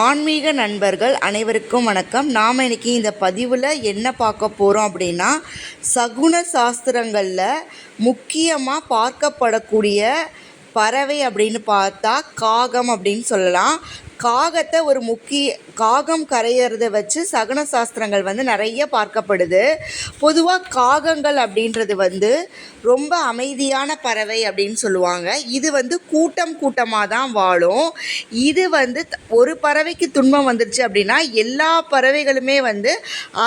ஆன்மீக நண்பர்கள் அனைவருக்கும் வணக்கம். நாம் இன்றைக்கி இந்த பதிவில் என்ன பார்க்க போகிறோம் அப்படின்னா சகுன சாஸ்திரங்களில் முக்கியமாக பார்க்கப்படக்கூடிய பறவை அப்படின்னு பார்த்தா காகம் அப்படின்னு சொல்லலாம். காகத்தை ஒரு முக்கிய காகம் கரையிறத வச்சு சகுன சாஸ்திரங்கள் வந்து நிறைய பார்க்கப்படுது. பொதுவாக காகங்கள் அப்படின்றது வந்து ரொம்ப அமைதியான பறவை அப்படின்னு சொல்லுவாங்க. இது வந்து கூட்டம் கூட்டமாக தான் வாழும். இது வந்து ஒரு பறவைக்கு துன்பம் வந்துருச்சு அப்படின்னா எல்லா பறவைகளுமே வந்து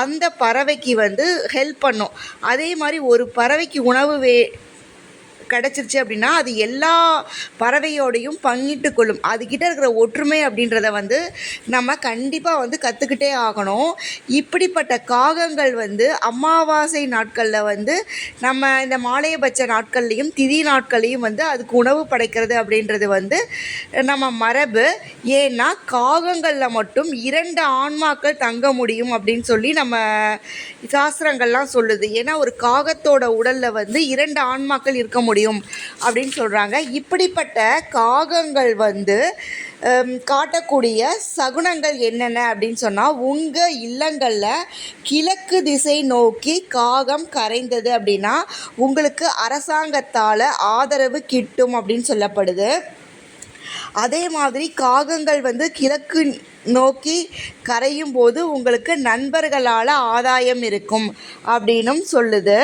அந்த பறவைக்கு வந்து ஹெல்ப் பண்ணும். அதே மாதிரி ஒரு பறவைக்கு உணவு வே கிடச்சிருச்சு அப்படின்னா அது எல்லா பறவையோடையும் பங்கிட்டு கொள்ளும். அதுக்கிட்ட இருக்கிற ஒற்றுமை அப்படின்றத வந்து நம்ம கண்டிப்பாக வந்து கற்றுக்கிட்டே ஆகணும். இப்படிப்பட்ட காகங்கள் வந்து அமாவாசை நாட்களில் வந்து நம்ம இந்த மாலையபட்ச நாட்கள்லையும் திதி நாட்கள்லையும் வந்து அதுக்கு உணவு படைக்கிறது அப்படின்றது வந்து நம்ம மரபு. ஏன்னா காகங்களில் மட்டும் இரண்டு ஆன்மாக்கள் தங்க முடியும் அப்படின்னு சொல்லி நம்ம சாஸ்திரங்கள்லாம் சொல்லுது. ஏன்னா ஒரு காகத்தோட உடலில் வந்து இரண்டு ஆன்மாக்கள் இருக்க முடியும். முடியும் அப்படின்னு சொல்கிறாங்க இப்படிப்பட்ட காகங்கள் வந்து காட்டக்கூடிய சகுனங்கள் என்னென்ன அப்படின்னு சொன்னால் உங்கள் இல்லங்களில் கிழக்கு திசை நோக்கி காகம் கரைந்தது அப்படின்னா உங்களுக்கு அரசாங்கத்தால் ஆதரவு கிட்டும் அப்படின்னு சொல்லப்படுது. அதே மாதிரி காகங்கள் வந்து கிழக்கு நோக்கி கரையும் போது உங்களுக்கு நண்பர்களால் ஆதாயம் இருக்கும் அப்படின்னும் சொல்லுது.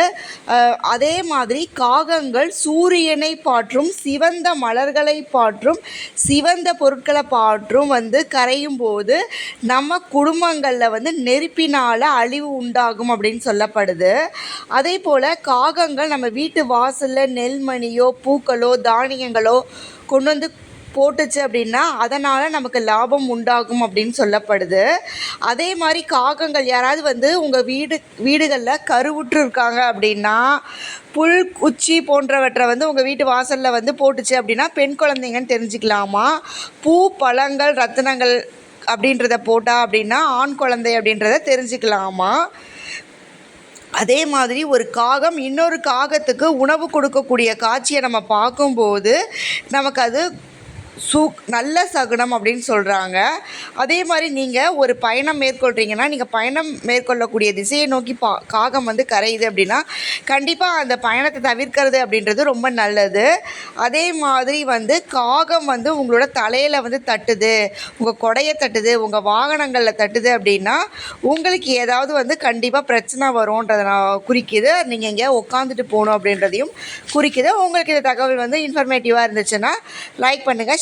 அதே மாதிரி காகங்கள் சூரியனை பாற்றும் சிவந்த மலர்களை பாற்றும் சிவந்த பொருட்களை பாற்றும் வந்து கரையும் போது நம்ம குடும்பங்களில் வந்து நெருப்பினால் அழிவு உண்டாகும் அப்படின்னு சொல்லப்படுது. அதே போல் காகங்கள் நம்ம வீட்டு வாசலில் நெல்மணியோ பூக்களோ தானியங்களோ கொண்டு வந்து போட்டுச்சு அப்படின்னா அதனால் நமக்கு லாபம் உண்டாகும் அப்படின்னு சொல்லப்படுது. அதே மாதிரி காகங்கள் யாராவது வந்து உங்கள் வீடு வீடுகளில் கருவுற்று இருக்காங்க அப்படின்னா புல் குச்சி போன்றவற்றை வந்து உங்கள் வீட்டு வாசலில் வந்து போட்டுச்சு அப்படின்னா பெண் குழந்தைங்கன்னு தெரிஞ்சுக்கலாமா? பூ பழங்கள் ரத்தினங்கள் அப்படின்றத போட்டா அப்படின்னா ஆண் குழந்தை அப்படின்றத தெரிஞ்சுக்கலாமா? அதே மாதிரி ஒரு காகம் இன்னொரு காகத்துக்கு உணவு கொடுக்கக்கூடிய காட்சியை நம்ம பார்க்கும்போது நமக்கு அது சூ நல்ல சகுனம் அப்படின்னு சொல்கிறாங்க அதே மாதிரி நீங்கள் ஒரு பயணம் மேற்கொள்கிறீங்கன்னா நீங்கள் பயணம் மேற்கொள்ளக்கூடிய திசையை நோக்கி பா காகம் வந்து கரையுது அப்படின்னா கண்டிப்பாக அந்த பயணத்தை தவிர்க்கிறது அப்படின்றது ரொம்ப நல்லது. அதே மாதிரி வந்து காகம் வந்து உங்களோட தலையில் வந்து தட்டுது உங்கள் கொடையை தட்டுது உங்கள் வாகனங்களில் தட்டுது அப்படின்னா உங்களுக்கு ஏதாவது வந்து கண்டிப்பாக பிரச்சனை வரும்ன்றதை நான் குறிக்குது. நீங்கள் எங்கேயா உட்காந்துட்டு போகணும் அப்படின்றதையும் குறிக்குது. உங்களுக்கு இந்த தகவல் வந்து இன்ஃபர்மேட்டிவாக இருந்துச்சுன்னா லைக் பண்ணுங்கள்